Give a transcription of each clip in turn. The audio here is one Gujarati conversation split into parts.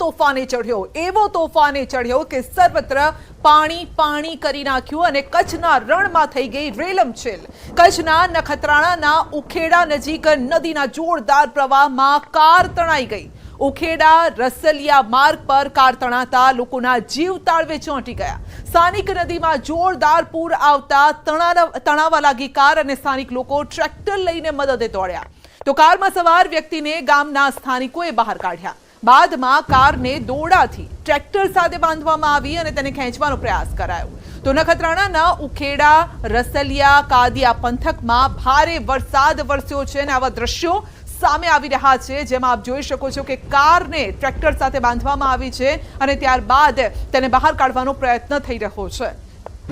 તોફાને ચઢ્યો. એવો તોફાને ચઢ્યો કે સર્વત્ર પાણી પાણી કરી નાખ્યું અને કચ્છના રણમાં થઈ ગઈ રેલમછેલ કચ્છના નખત્રાણાના ઉખેડા નજીક નદીના જોરદાર પ્રવાહમાં કાર તણાઈ ગઈ. ઉખેડા રસલિયા માર્ગ પર કાર તણાતા લોકોના જીવ તાળવે ચોંટી ગયા. સ્થાનિક નદીમાં જોરદાર પૂર આવતા તણાવ- લાગી કાર અને સ્થાનિક લોકો ટ્રેક્ટર લઈને મદદે દોડ્યા. તો કારમાં સવાર વ્યક્તિને ગામના સ્થાનિકોએ બહાર કાઢ્યા. બાદમાં કારને દોડાથી ટ્રેક્ટર સાથે બાંધવામાં આવી અને તેને ખેંચવાનો પ્રયાસ કરાયો. તો નખત્રાણાના ઉખેડા, રસલિયા, કાદિયા પંથકમાં ભારે વરસાદ વરસ્યો છે અને આવા દ્રશ્યો સામે આવી રહ્યા છે, જેમાં આપ જોઈ શકો છો કે કારને ટ્રેક્ટર સાથે બાંધવામાં આવી છે અને ત્યારબાદ તેને બહાર કાઢવાનો પ્રયત્ન થઈ રહ્યો છે.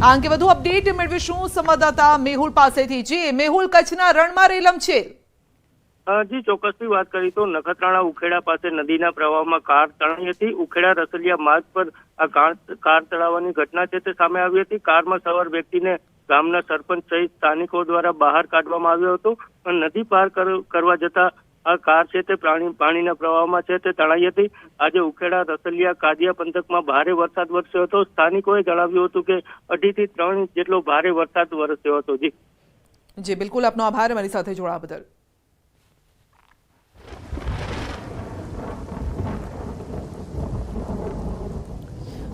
આ અંગે વધુ અપડેટ મેળવીશું સંવાદદાતા મેહુલ પાસેથી. જે, મેહુલ, કચ્છના રણમાં રેલમ છે. જી ચોક્કસથી વાત કરી તો નખત્રાણા ઉખેડા પાસે નદીના પ્રવાહમાં કાર તણાઈ હતી. ઉખેડા રસલિયા માર્ગ પર આ કાર તળાવવાની ઘટના છે તે સામે આવી હતી. કારમાં સવાર વ્યક્તિને ગામના સરપંચ સહિત સ્થાનિકો દ્વારા બહાર કાઢવામાં આવ્યો હતો. નદી પાર કરવા જતા આ કાર છે તે પ્રાણી, પાણીના પ્રવાહમાં છે તે તણાઈ હતી. આજે ઉખેડા રસલિયા કાદિયા પંથકમાં ભારે વરસાદ વરસ્યો હતો. સ્થાનિકોએ જણાવ્યું હતું કે અઢીથી ત્રણ ઇંચ જેટલો ભારે વરસાદ વરસ્યો હતો. જી. જી, બિલકુલ આપનો આભાર. મારી સાથે જોડાવા બદલ.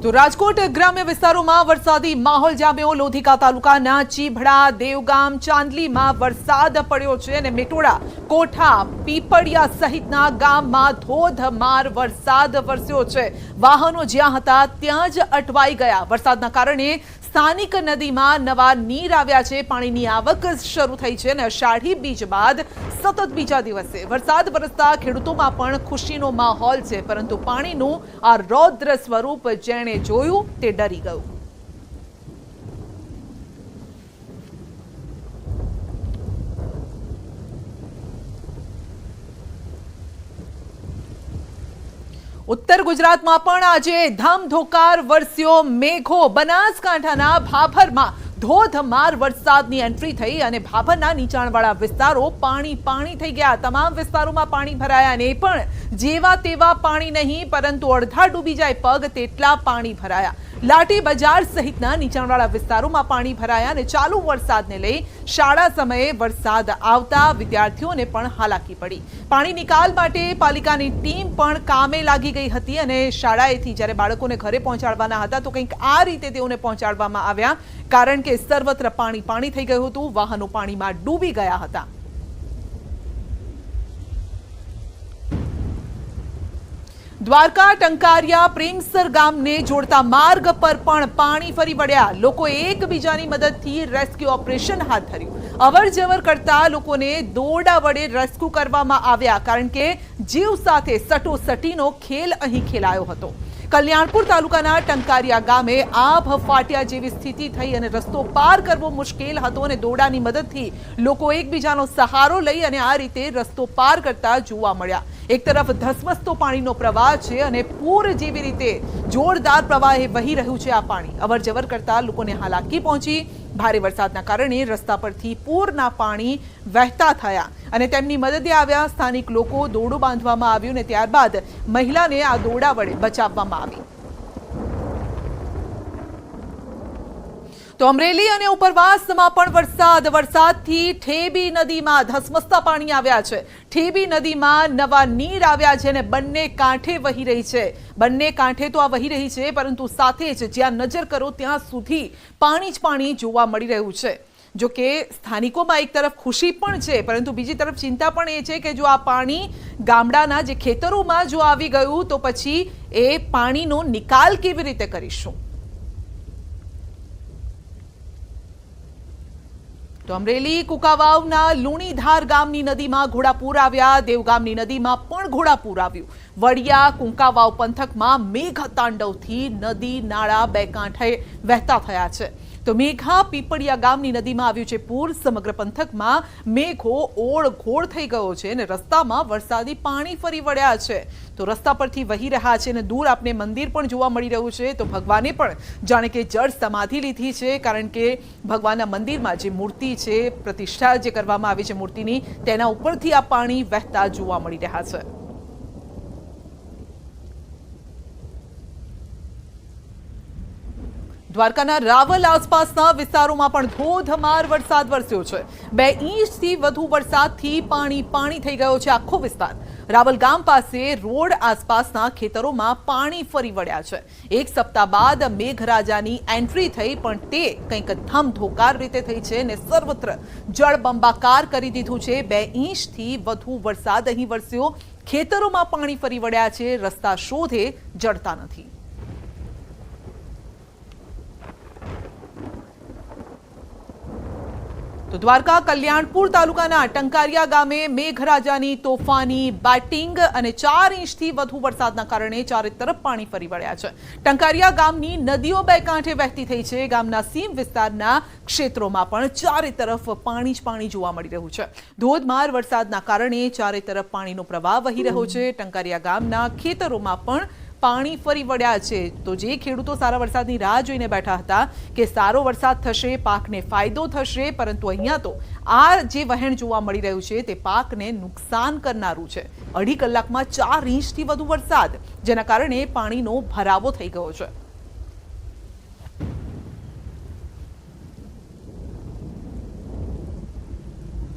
તો રાજકોટ ગ્રામ્ય વિસ્તારોમાં વરસાદી માહોલ જામ્યો લોધિકા તાલુકાના ચીભડા, દેવગામ, ચાંદલીમાં વરસાદ પડ્યો છે અને મેટોડા, કોઠા, પીપળિયા સહિતના ગામમાં ધોધમાર વરસાદ વરસ્યો છે. વાહનો જ્યાં હતા ત્યાં જ અટવાઈ ગયા. વરસાદના કારણે સ્થાનિક નદીમાં નવા નીર આવ્યા છે. પાણીની આવક શરૂ થઈ છે અને અષાઢી બીજ બાદ સતત બીજા દિવસે. વરસાદ વરસતા ખેડૂતોમાં પણ ખુશીનો માહોલ છે, પરંતુ પાણીનું આ રૌદ્ર સ્વરૂપ જેણે જોયું તે ડરી ગયું. ઉત્તર ગુજરાતમાં પણ આજે ધામધોકાર વરસ્યો મેઘો બનાસકાંઠાના ભાભરમાં. ધોધમાર વરસાદની એન્ટ્રી થઈ અને ભાભરના નીચાણવાળા વિસ્તારો પાણી પાણી થઈ ગયા. તમામ વિસ્તારોમાં પાણી ભરાયા અને પણ જેવા તેવા પાણી નહીં, પરંતુ અડધા ડૂબી જાય પગ તેટલા પાણી ભરાયા. લાઠી બજાર સહિતના નીચાણવાળા વિસ્તારોમાં પાણી ભરાયા અને ચાલુ વરસાદને લઈ શાળા સમયે વરસાદ આવતા વિદ્યાર્થીઓને પણ હાલાકી પડી. પાણી નિકાલ માટે પાલિકાની ટીમ પણ કામે લાગી ગઈ હતી અને શાળાએથી જ્યારે બાળકોને ઘરે પહોંચાડવાના હતા, તો કંઈક આ રીતે તેઓને પહોંચાડવામાં આવ્યા. કારણ કે સર્વત્ર પાણી પાણી થઈ ગયું હતું. વાહનો પાણીમાં ડૂબી ગયા હતા. દ્વારકા ટંકારિયા પ્રેમસર ગામને જોડતા માર્ગ પર પણ પાણી ફરી વળ્યા. લોકો એકબીજાની મદદથી રેસ્ક્યુ ઓપરેશન હાથ ધર્યું. અવર જવર કરતા લોકોને દોરડા વડે રેસ્ક્યુ કરવામાં આવ્યા, કારણ કે જીવ સાથે સટોસટીનો ખેલ અહીં ખેલાયો હતો. કલ્યાણપુર તાલુકાના ટંકારિયા ગામે આભ ફાટ્યા જેવી સ્થિતિ થઈ અને રસ્તો પાર કરવો મુશ્કેલ હતો અને દોડાની મદદથી લોકો એકબીજાનો સહારો લઈ અને આ રીતે રસ્તો પાર કરતા જોવા મળ્યા. એક તરફ ધસમસતો પાણીનો પ્રવાહ છે અને પૂર જેવી રીતે જોરદાર પ્રવાહે વહી રહ્યું છે આ પાણી. અવર જવર કરતા લોકોને હાલાકી પહોંચી. ભારે વરસાદના કારણે રસ્તા પરથી પૂરના પાણી વહેતા થયા અને તેમની મદદે આવ્યા સ્થાનિક લોકો દોરડું બાંધવામાં આવ્યું અને ત્યારબાદ મહિલાને આ દોરડા વડે બચાવવામાં આવી. તો અમરેલી અને ઉપરવાસમાં પણ વરસાદ. વરસાદથી ઠેબી નદીમાં ધસમસતા પાણી આવ્યા છે. ઠેબી નદીમાં નવા નીર આવ્યા છે અને બંને કાંઠે વહી રહી છે. બંને કાંઠે તો આ વહી રહી છે, પરંતુ સાથે જ જ્યાં નજર કરો ત્યાં સુધી પાણી જ પાણી જોવા મળી રહ્યું છે. જો કે સ્થાનિકોમાં એક તરફ ખુશી પણ છે, પરંતુ બીજી તરફ ચિંતા પણ એ છે કે જો આ પાણી ગામડાના જે ખેતરોમાં જો આવી ગયું, તો પછી એ પાણીનો નિકાલ કેવી રીતે કરીશું? તો અમરેલી કુકાવાવના લુણીધાર ગામની નદીમાં ઘોડાપૂર આવ્યા. દેવગામની નદીમાં પણ ઘોડાપૂર આવ્યું. વડિયા કુંકાવાવ પંથકમાં મેઘ તાંડવથી નદી, નાળા, બે કાંઠે વહેતા થયા છે. તો મેઘા પીપળિયા ગામની નદીમાં આવ્યું છે પૂર. સમગ્ર પંથકમાં મેઘો ઓળઘોળ થઈ ગયો છે અને રસ્તામાં વરસાદી પાણી ફરી વળ્યા છે. તો રસ્તા પરથી વહી રહ્યા છે અને દૂર આપને મંદિર પણ જોવા મળી રહ્યું છે. તો ભગવાને પણ જાણે કે જળ સમાધિ લીધી છે, કારણ કે ભગવાનના મંદિરમાં જે મૂર્તિ છે, પ્રતિષ્ઠા જે કરવામાં આવી છે મૂર્તિની, તેના ઉપરથી આ પાણી વહેતા જોવા મળી રહ્યા છે. દ્વારકાના રાવલ આસપાસના વિસ્તારોમાં પણ ધોધમાર વરસાદ વરસ્યો છે. બે ઇંચથી વધુ વરસાદથી પાણી પાણી થઈ ગયો છે આખો વિસ્તાર. રાવલ ગામ પાસે રોડ આસપાસના ખેતરોમાં પાણી ફરી વળ્યા છે. એક સપ્તાહ બાદ મેઘરાજાની એન્ટ્રી થઈ, પણ તે કંઈક ધમધોકાર રીતે થઈ છે અને સર્વત્ર જળબંબાકાર કરી દીધું છે. બે ઇંચથી વધુ વરસાદ અહીં વરસ્યો. ખેતરોમાં પાણી ફરી વળ્યા છે. રસ્તા શોધે જડતા નથી. તો દ્વારકા કલ્યાણપુર તાલુકાના ટંકારિયા ગામે મેઘરાજાની તોફાની બેટિંગ અને ચાર ઇંચથી વધુ વરસાદના કારણે ચારે તરફ પાણી ફરી વળ્યા છે. ટંકારિયા ગામની નદીઓ બે કાંઠે વહેતી થઈ છે. ગામના સીમ વિસ્તારના ક્ષેત્રોમાં પણ ચારે તરફ પાણી જ પાણી જોવા મળી રહ્યું છે. ધોધમાર વરસાદના કારણે ચારે તરફ પાણીનો પ્રવાહ વહી રહ્યો છે. ટંકારિયા ગામના ખેતરોમાં પણ પાણી ફરી વળ્યા છે. તો જે ખેડૂતો સારા વરસાદની રાહ જોઈને બેઠા હતા કે સારો વરસાદ થશે, પાકને ફાયદો થશે, પરંતુ અહીંયા તો આ જે વહેણ જોવા મળી રહ્યું છે તે પાકને નુકસાન કરનારું છે. અઢી કલાકમાં ચાર ઇંચથી વધુ વરસાદ, જેના કારણે પાણીનો ભરાવો થઈ ગયો છે.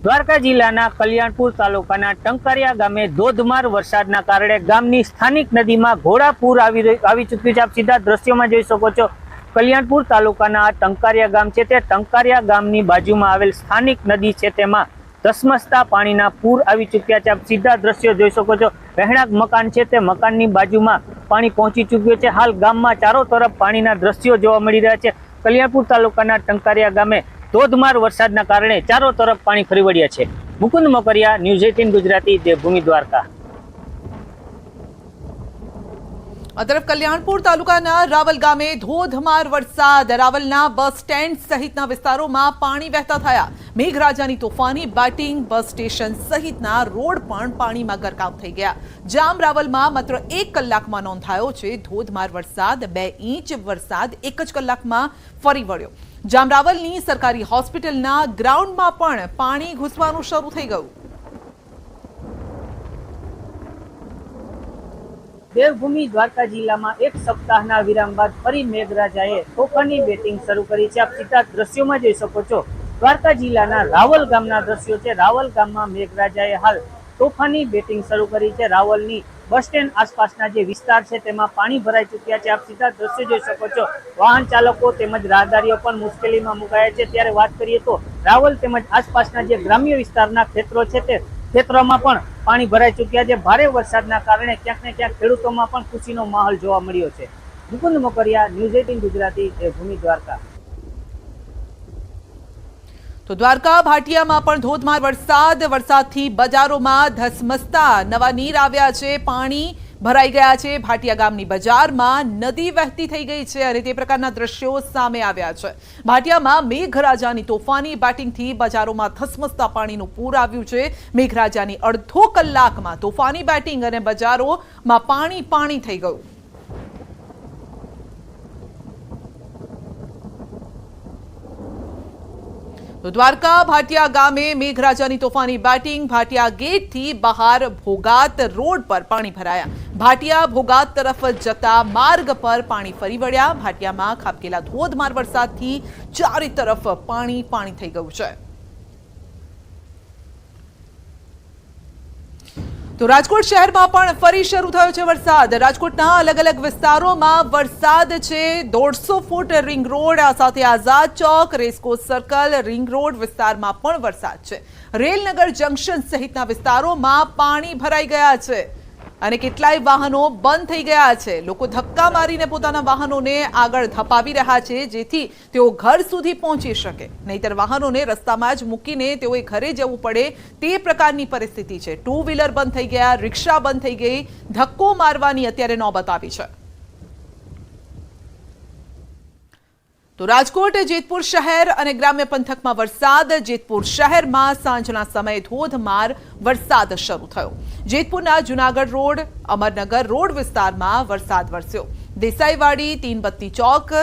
દ્વારકા જિલ્લાના કલ્યાણપુર તાલુકાના ટંકારિયા ગામે ધોધમાર વરસાદના કારણે ગામની સ્થાનિક નદીમાં ઘોડાપૂર આવી આવી ચૂક્યું છે. આપ સીધા દ્રશ્યોમાં જોઈ શકો છો. કલ્યાણપુર તાલુકાના આ ટંકારિયા ગામ છે તે ટંકારિયા ગામની બાજુમાં આવેલ સ્થાનિક નદી છે તેમાં ધસમસતા પાણીના પૂર આવી ચૂક્યા છે. આપ સીધા દ્રશ્યો જોઈ શકો છો. રહેણાંક મકાન છે તે મકાનની બાજુમાં પાણી પહોંચી ચૂક્યું છે. હાલ ગામમાં ચારો તરફ પાણીના દ્રશ્યો જોવા મળી રહ્યા છે. કલ્યાણપુર તાલુકાના ટંકારિયા ગામે ધોધમાર વરસાદના કારણે ચારો તરફ પાણી ફરી વળ્યા છે. Mukund Makariya, news eighteen Gujarati, Devbhumi Dwarka. આ કલ્યાણપુર તાલુકાના રાવલ ગામે ધોધમાર વરસાદ. રાવલના બસ સ્ટેન્ડ સહિતના વિસ્તારોમાં પાણી વહેતા થયા. મેઘરાજાની તોફાની, બેટિંગ બસ સ્ટેશન સહિતના રોડ પણ પાણીમાં ગરકાવ થઈ ગયા. જામ રાવલમાં માત્ર એક કલાકમાં નોંધાયો છે ધોધમાર વરસાદ. બે ઇંચ વરસાદ એક જ કલાકમાં ફરી વળ્યો. જામ રાવલની સરકારી હોસ્પિટલના ગ્રાઉન્ડમાં પણ પાણી ઘૂસવાનું શરૂ થઈ ગયું. દેવભૂમિ દ્વારકા જિલ્લામાં એક સપ્તાહના વિરામ બાદ ફરી મેઘરાજાએ તોફાની બેટિંગ શરૂ કરી છે. આપ સીધા દ્રશ્યોમાં જોઈ શકો છો. દ્વારકા જિલ્લાના રાવલ ગામના દ્રશ્યો છે. રાવલ ગામમાં મેઘરાજાએ હાલ તોફાની બેટિંગ શરૂ કરી છે. રાવલની બસ સ્ટેન્ડ આસપાસના જે વિસ્તાર છે તેમાં પાણી ભરાઈ ચૂક્યા છે. આપ સીધા દ્રશ્ય જોઈ શકો છો. વાહન ચાલકો તેમજ રાહદારીઓ પણ મુશ્કેલીમાં મુકાયા છે. ત્યારે વાત કરીએ તો રાવલ તેમજ આસપાસના જે ગ્રામ્ય વિસ્તારના ક્ષેત્રો છે તે ક્ષેત્રોમાં પણ પાણી ભરાઈ ચૂક્યા છે. ભારે વરસાદના કારણે ક્યાંક ને ક્યાંક ખેડૂતોમાં પણ ખુશીનો માહોલ જોવા મળ્યો છે. મુકુંદ મોકરિયા, ન્યૂઝ એટીન ગુજરાતી એ ભૂમિ દ્વારકા. તો દ્વારકા ભાટિયામાં પણ ધોધમાર વરસાદ. વરસાદથી બજારોમાં ધસમસતા. નવા નીર આવ્યા છે, પાણી ભરાઈ ગયા છે. ભાટિયા ગામની બજારમાં નદી વહેતી થઈ ગઈ છે અને તે પ્રકારના દ્રશ્યો સામે આવ્યા છે. ભાટિયામાં મેઘરાજાની તોફાની. બેટિંગથી બજારોમાં ધસમસતા પાણીનું પૂર આવ્યું છે. મેઘરાજાની અડધો કલાકમાં તોફાની, બેટિંગ અને બજારોમાં પાણી પાણી થઈ ગયું. તો દ્વારકા ભાટિયા ગામે મેઘરાજાની તોફાની બેટિંગ ભાટિયા ગેટથી બહાર ભોગાત રોડ પર પાણી ભરાયા. ભાટિયા ભોગાત તરફ જતા માર્ગ પર પાણી ફરી વળ્યા. ભાટિયામાં ખાબકેલા ધોધમાર વરસાદથી ચારે તરફ પાણી પાણી થઈ ગયું છે. તો રાજકોટ શહેરમાં પણ ફરી શરૂ થયો છે વરસાદ. રાજકોટના અલગ અલગ વિસ્તારોમાં વરસાદ છે. દોઢસો ફૂટ રિંગ રોડ સાથે Azad Chowk racecourse circle, ring road વિસ્તારમાં પણ વરસાદ છે. રેલનગર જંકશન સહિતના વિસ્તારોમાં પાણી ભરાઈ ગયા છે. અને કેટલાય વાહનો બંધ થઈ ગયા છે. લોકો ધક્કા મારીને પોતાના વાહનોને આગળ ધપાવી રહ્યા છે, જેથી તેઓ ઘર સુધી પહોંચી શકે. નહીતર વાહનોને રસ્તામાં જ મૂકીને તેઓએ ઘરે જવું પડે તે પ્રકારની પરિસ્થિતિ છે. ટુ વ્હીલર બંધ થઈ ગયા, રિક્ષા બંધ થઈ ગઈ. ધક્કો મારવાની અત્યારે નોબત આવી છે. તો રાજકોટ, જેતપુર શહેર અને ગ્રામ્ય પંથકમાં વરસાદ. જેતપુર શહેરમાં સાંજના સમયે ધોધમાર વરસાદ શરૂ થયો. જેતપુરના જુનાગઢ રોડ, અમરનગર રોડ વિસ્તારમાં વરસાદ વરસ્યો. Desaiwadi Teenbatti Chowk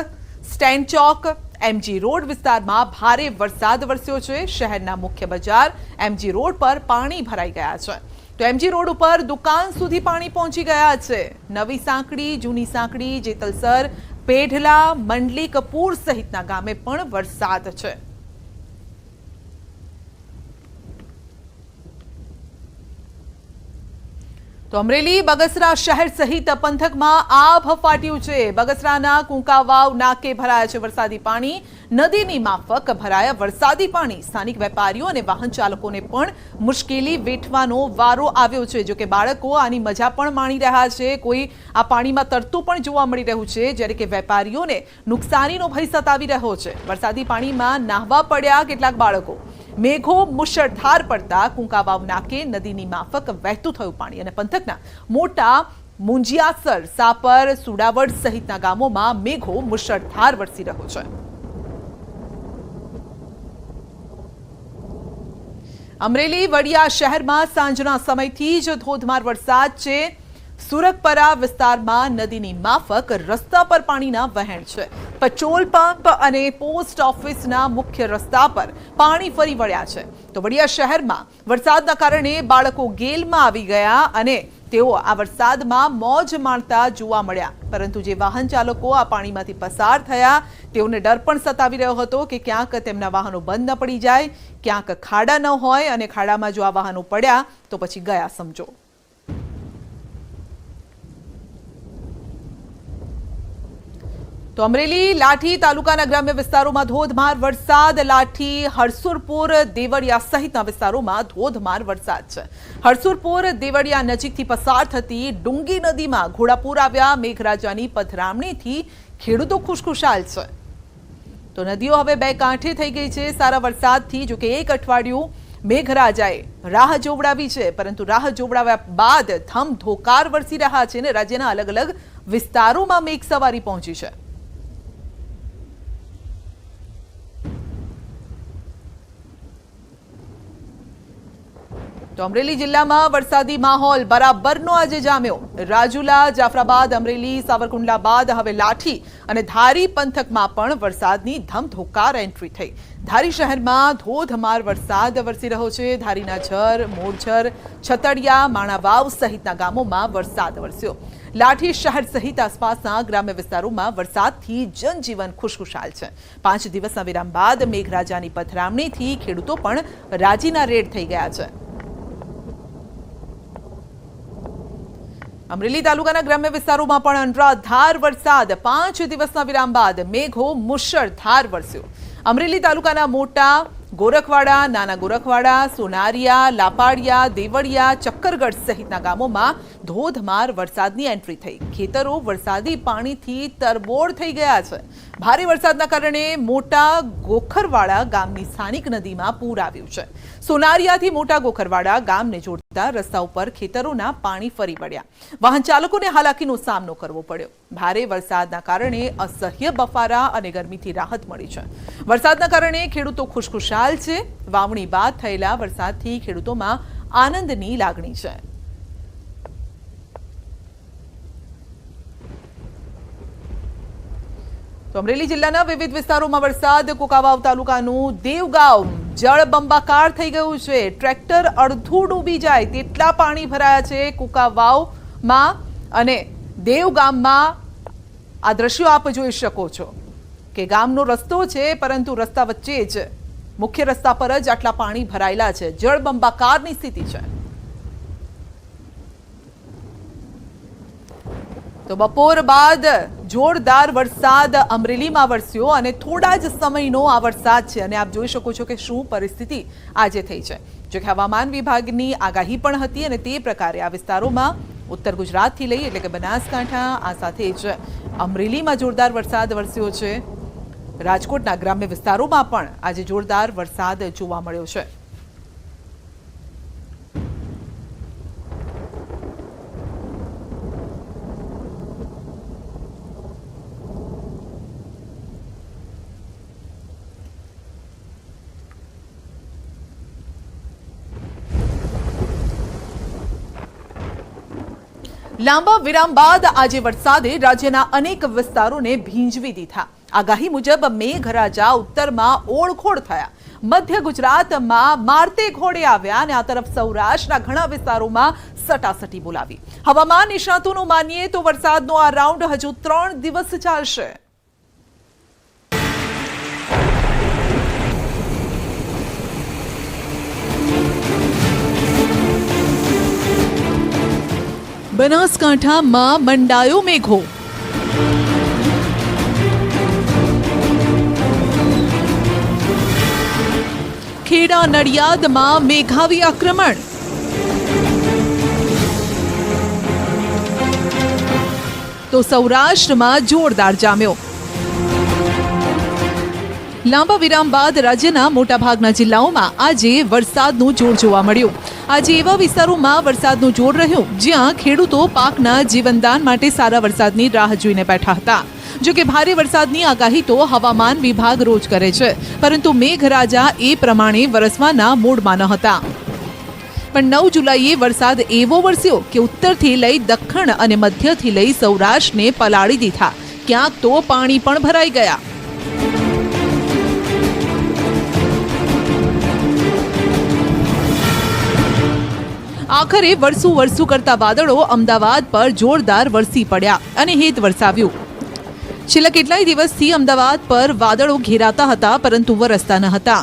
stand Chowk, MG road વિસ્તારમાં ભારે વરસાદ વરસ્યો છે. શહેરના મુખ્ય બજાર એમજી રોડ પર પાણી ભરાઈ ગયા છે. તો એમજી રોડ ઉપર દુકાન સુધી પાણી પહોંચી ગયા છે. નવી સાંકડી, જૂની સાંકડી, જેતલસર પેઢલા મંડલી કપૂર સહિતના ગામે પણ વરસાદ છે. તો અમરેલી બગસરા શહેર સહિત પંથકમાં આભ ફાટ્યું છે. બગસરાના કુંકાવાવ નાકે ભરાયા છે વરસાદી પાણી. નદીની માફક ભરાયા વરસાદી પાણી. સ્થાનિક વેપારીઓ અને વાહન ચાલકોને પણ મુશ્કેલી વેઠવાનો વારો આવ્યો છે. જોકે બાળકો આની મજા પણ માણી રહ્યા છે. કોઈ આ પાણીમાં તરતું પણ જોવા મળી રહ્યું છે, જ્યારે કે વેપારીઓને નુકસાનીનો ભય સતાવી રહ્યો છે. વરસાદી પાણીમાં નાહવા પડ્યા કેટલાક બાળકો. મેઘો મુશળધાર પડતા કુંકાવાવ નાકે નદીની માફક વહેતું થયું પાણી અને પંથકના મોટા મુંજિયાસર, સાપર, સુડાવડ સહિતના ગામોમાં મેઘો મુશળધાર વરસી રહ્યો છે. અમરેલી, વડિયા શહેરમાં સાંજના સમયથી જ ધોધમાર વરસાદ છે. સુરતપરા વિસ્તારમાં નદીની માફક રસ્તા પર પાણીના વહેણ છે. પેટ્રોલ પંપ અને પોસ્ટ ઓફિસના મુખ્ય રસ્તા પર પાણી ફરી વળ્યા છે. તો વડિયા શહેરમાં વરસાદના કારણે બાળકો ગેલમાં આવી ગયા અને તેઓ આ વરસાદમાં મોજ માણતા જોવા મળ્યા. પરંતુ જે વાહન ચાલકો આ પાણીમાંથી પસાર થયા, તેઓને ડર પણ સતાવી રહ્યો હતો કે ક્યાંક તેમના વાહનો બંધ ન પડી જાય, ક્યાંક ખાડા ન હોય અને ખાડામાં જો આ વાહનો પડ્યા, તો પછી ગયા સમજો. તો અમરેલી, લાઠી તાલુકાના ગ્રામ્ય વિસ્તારોમાં ધોધમાર વરસાદ. લાઠી, હરસુરપુર, દેવળિયા સહિતના વિસ્તારોમાં ધોધમાર વરસાદ છે. હરસુરપુર, દેવળિયા નજીકથી પસાર થતી ડુંગી નદીમાં ઘોડાપુર આવ્યા. મેઘરાજાની પધરામણીથી ખેડૂતો ખુશખુશાલ છે. તો નદીઓ હવે બે કાંઠે થઈ ગઈ છે. સારા વરસાદથી જોકે એક અઠવાડિયું મેઘરાજાએ રાહ જોવડાવી છે. પરંતુ રાહ જોવડાવ્યા બાદ થમ ધોકાર વરસી રહ્યા છે અને રાજ્યના અલગ અલગ વિસ્તારોમાં મેઘ સવારી પહોંચી છે. તો અમરેલી જિલ્લામાં વરસાદી માહોલ બરાબરનો આજે જામ્યો. રાજુલા, જાફરાબાદ, અમરેલી, સાવરકુંડલા બાદ હવે લાઠી અને ધારી પંથકમાં પણ વરસાદની ધમધોકાર એન્ટ્રી થઈ. ધારી શહેરમાં ધોધમાર વરસાદ વરસી રહ્યો છે. ધારીના ઝર, મોરઝર, છતડિયા, માણાવાવ સહિતના ગામોમાં વરસાદ વરસ્યો. લાઠી શહેર સહિત આસપાસના ગ્રામ્ય વિસ્તારોમાં વરસાદથી જનજીવન ખુશખુશાલ છે. પાંચ દિવસના વિરામ બાદ મેઘરાજાની પથરામણીથી ખેડૂતો પણ રાજીના રેડ થઈ ગયા છે. અમરેલી તાલુકાના ગ્રામ્ય વિસ્તારોમાં પણ અનરાધાર વરસાદ. પાંચ દિવસના વિરામ બાદ મેઘો મુશળધાર વરસ્યો. અમરેલી તાલુકાના મોટા ગોરખવાડા, નાના ગોરખવાડા, સોનારિયા, લાપાડિયા, દેવળિયા, ચક્કરગઢ સહિતના ગામોમાં ધોધમાર વરસાદની એન્ટ્રી થઈ. ખેતરો વરસાદી પાણીથી તરબોળ થઈ ગયા છે. ભારે વરસાદના કારણે મોટા ગોખરવાડા ગામની સ્થાનિક નદીમાં પૂર આવ્યું છે. સોનારિયાથી મોટા ગોખરવાડા ગામને જોડતા રસ્તા ઉપર ખેતરોના પાણી ફરી વળ્યા. વાહન ચાલકોને હાલાકીનો સામનો કરવો પડ્યો. ભારે વરસાદના કારણે અસહ્ય બફારા અને ગરમીથી રાહત મળી છે. વરસાદના કારણે ખેડૂતો ખુશખુશાલ છે. વાવણી બાદ થયેલા વરસાદથી ખેડૂતોમાં આનંદની લાગણી છે. તો અમરેલી જિલ્લાના વિવિધ વિસ્તારોમાં વરસાદ. કોકાવાવ તાલુકાનું દેવગાંવ જળબંબાકાર થઈ ગયું છે. ટ્રેક્ટર અડધું ડૂબી જાય તેટલા પાણી ભરાયા છે કુકાવાવમાં અને દેવગામમાં. આ દ્રશ્યો આપ જોઈ શકો છો કે ગામનો રસ્તો છે, પરંતુ રસ્તા વચ્ચે જ મુખ્ય રસ્તા પર જ આટલા પાણી ભરાયેલા છે. જળબંબાકારની સ્થિતિ છે. તો બપોર બાદ જોરદાર વરસાદ અમરેલીમાં વરસ્યો અને થોડા જ સમયનો આ વરસાદ છે અને આપ જોઈ શકો છો કે શું પરિસ્થિતિ આજે થઈ છે. જો કે હવામાન વિભાગની આગાહી પણ હતી અને તે પ્રકારે આ વિસ્તારોમાં ઉત્તર ગુજરાતથી લઈ એટલે કે બનાસકાંઠા આ સાથે જ અમરેલીમાં જોરદાર વરસાદ વરસ્યો છે. રાજકોટના ગ્રામ્ય વિસ્તારોમાં પણ આજે જોરદાર વરસાદ જોવા મળ્યો છે. લાંબા વિરામ બાદ આજે વરસાદે રાજ્યના અનેક વિસ્તારોને ભીંજવી દીધા. આગાહી મુજબ મેઘરાજા ઉત્તરમાં ઓળખોળ થયા. મધ્ય ગુજરાતમાં મારતે ઘોડે આવ્યા અને આ તરફ સૌરાષ્ટ્રના ઘણા વિસ્તારોમાં સટાસટી બોલાવી. હવામાન નિષ્ણાતોનું માનીએ તો વરસાદનો આ રાઉન્ડ હજુ ત્રણ દિવસ ચાલશે. બનાસકાંઠામાં મંડાયો મેઘો. ખેડા નડિયાદમાં મેઘાવી આક્રમણ. તો સૌરાષ્ટ્રમાં જોરદાર જામ્યો. લાંબા વિરામ બાદ રાજ્યના મોટાભાગના જિલ્લાઓમાં આજે વરસાદનું જોર જોવા મળ્યું. આજે એવા વિસ્તારોમાં વરસાદનું જોર રહ્યું જ્યાં ખેડૂતો પાકના જીવનદાન માટે સારા વરસાદની રાહ જોઈને બેઠા હતા. જો કે ભારે વરસાદની આગાહી તો હવામાન વિભાગ રોજ કરે છે. પરંતુ મેઘરાજા એ પ્રમાણે વરસવાના મૂડમાં ન હતા. પણ નવ જુલાઈએ વરસાદ એવો વરસ્યો કે ઉત્તરથી લઈ દક્ષિણ અને મધ્યથી લઈ સૌરાષ્ટ્રને પલાળી દીધા. ક્યાંક તો પાણી પણ ભરાઈ ગયા. આખરે વરસુ વરસું કરતા વાદળો અમદાવાદ પર જોરદાર વરસી પડ્યા અને હેત વરસાવ્યું. છેલ્લા કેટલાય દિવસથી અમદાવાદ પર વાદળો ઘેરાતા હતા, પરંતુ વરસતા ન હતા.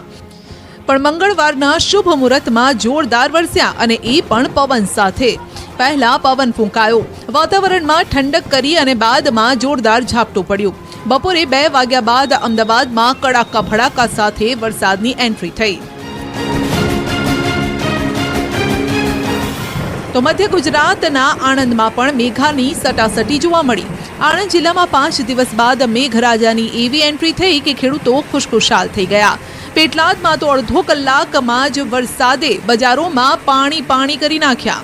પણ મંગળવારના શુભ મુહૂર્તમાં જોરદાર વરસ્યા અને એ પણ પવન સાથે. પહેલા પવન ફૂંકાયો. વાતાવરણમાં ઠંડક કરી અને બાદમાં જોરદાર ઝાપટું પડ્યું. બપોરે બે વાગ્યા બાદ અમદાવાદમાં કડાકા ભડાકા સાથે વરસાદની એન્ટ્રી થઈ. તો મધ્ય ગુજરાતના આણંદમાં પણ મેઘાની સટાસટી જોવા મળી. આણંદ જિલ્લામાં પાંચ દિવસ બાદ મેઘરાજાની એવી એન્ટ્રી થઈ કે ખેડૂતો ખુશખુશાલ થઈ ગયા. પેટલાદમાં તો અડધો કલાકમાં જ વરસાદે બજારોમાં પાણી પાણી કરી નાખ્યા.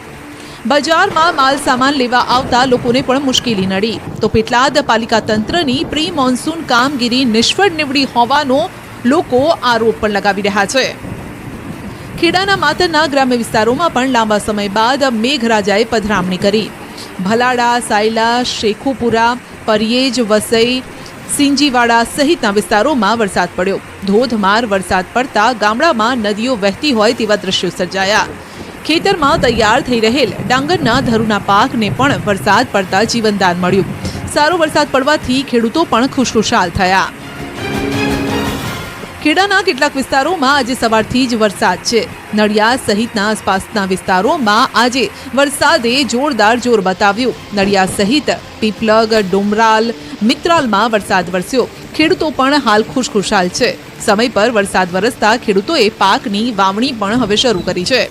બજારમાં માલ સામાન લેવા આવતા લોકોને પણ મુશ્કેલી નડી. તો પેટલાદ પાલિકા તંત્રની પ્રી મોન્સૂન કામગીરી નિષ્ફળ નીવડી હોવાનો લોકો આરોપ પણ લગાવી રહ્યા છે. ખેડાના માતરના ગ્રામ્ય વિસ્તારોમાં પણ લાંબા સમય બાદ મેઘરાજાએ પધરામણી કરી. ભલાડા, સાયલા, શેખુપુરા, પરિયેજ, વસઈ, સિંજીવાડા સહિતના વિસ્તારોમાં વરસાદ પડ્યો. ધોધમાર વરસાદ પડતા ગામડામાં નદીઓ વહેતી હોય તેવા દ્રશ્યો સર્જાયા. ખેતરમાં તૈયાર થઈ રહેલ ડાંગરના ધરુના પાકને પણ વરસાદ પડતા જીવનદાન મળ્યું. સારો વરસાદ પડવાથી ખેડૂતો પણ ખુશખુશાલ થયા. ખેડાના કેટલાક વિસ્તારોમાં આજે સવારથી જ વરસાદ છે. નડિયાદ સહિતના આસપાસના વિસ્તારોમાં આજે વરસાદે જોરદાર જોર બતાવ્યું. નડિયાદ સહિત પીપલગ, ડુમરાલ, મિત્રાલમાં વરસાદ વરસ્યો. ખેડૂતો પણ હાલ ખુશખુશાલ છે. સમય પર વરસાદ વરસતા ખેડૂતોએ પાકની વાવણી પણ હવે શરૂ કરી છે.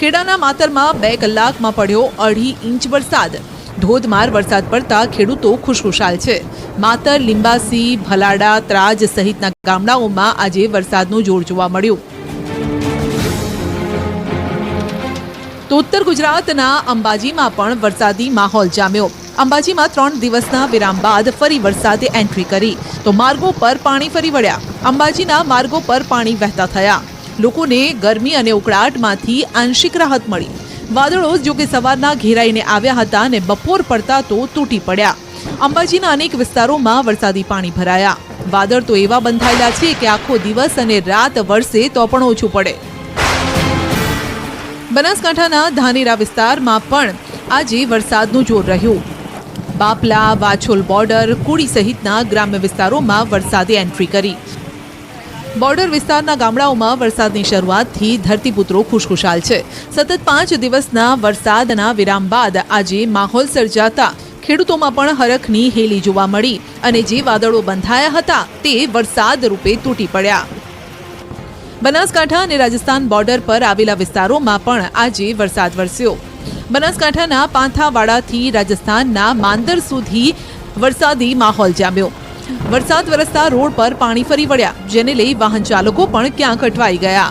ખેડાના માતરમાં બે કલાકમાં પડ્યો અઢી ઇંચ વરસાદ. ધોધમાર વરસાદ પડતા ખેડૂતો ખુશખુશાલ છે. માતર, લિંબાસી, ભલાડા, ત્રાજ સહિતના ગામડાઓમાં આજે વરસાદનું જોર જોવા મળ્યું. તો ઉત્તર ગુજરાતના અંબાજીમાં પણ વરસાદી માહોલ જામ્યો. અંબાજીમાં ત્રણ દિવસના વિરામ બાદ ફરી વરસાદે એન્ટ્રી કરી. તો માર્ગો પર પાણી ફરી વળ્યા. અંબાજીના માર્ગો પર પાણી વહેતા થયા. લોકોને ગરમી અને ઉકળાટમાંથી આંશિક રાહત મળી. વાદળો જો કે સવારના ઘેરાઈને આવ્યા હતા અને બપોર પડતા તો તૂટી પડ્યા. અંબાજીના અનેક વિસ્તારોમાં વરસાદી પાણી ભરાયા. વાદળ તો એવા બંધાયેલા છે કે આખો દિવસ અને રાત વરસે તો પણ ઓછું પડે. બનાસકાંઠાના ધાનેરા વિસ્તારમાં પણ આજે વરસાદનું જોર રહ્યું. બાપલા, વાછોલ બોર્ડર, કુડી સહિતના ગ્રામ્ય વિસ્તારોમાં વરસાદે એન્ટ્રી કરી. બોર્ડર વિસ્તારના ગામડાઓમાં વરસાદની શરૂઆતથી ધરતીપુત્રો ખુશખુશાલ છે. સતત પાંચ દિવસના વરસાદના વિરામ બાદ આજે માહોલ સર્જાતા ખેડૂતોમાં પણ હરખની હેલી જોવા મળી અને જે વાદળો બંધાયા હતા તે વરસાદ રૂપે તૂટી પડ્યા. બનાસકાંઠા અને રાજસ્થાન બોર્ડર પર આવેલા વિસ્તારોમાં પણ આજે વરસાદ વરસ્યો. બનાસકાંઠાના પાંથાવાડાથી રાજસ્થાનના માંદર સુધી વરસાદી માહોલ જામ્યો. વરસાદ વરસતા રોડ પર પાણી ફરી વળ્યા, જેને લઈ વાહન ચાલકો પણ ક્યાંક અટવાઈ ગયા.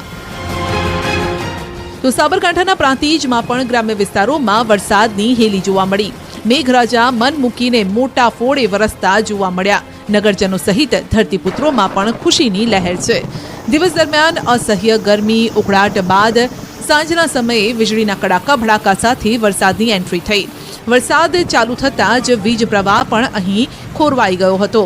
તો સાબરકાંઠાના પ્રાંતિજમાં પણ ગ્રામ્ય વિસ્તારોમાં વરસાદની હેલી જોવા મળી. મેઘરાજા મન મૂકીને મોટા ફોડે વરસતા જોવા મળ્યા. નગરજનો સહિત ધરતીપુત્રોમાં પણ ખુશીની લહેર છે. દિવસ દરમિયાન અસહ્ય ગરમી, ઉકળાટ બાદ સાંજના સમયે વીજળીના કડાકા ભડાકા સાથે વરસાદની એન્ટ્રી થઈ. વરસાદ ચાલુ થતાં જ વીજ પ્રવાહ પણ અહીં ખોરવાઈ ગયો હતો.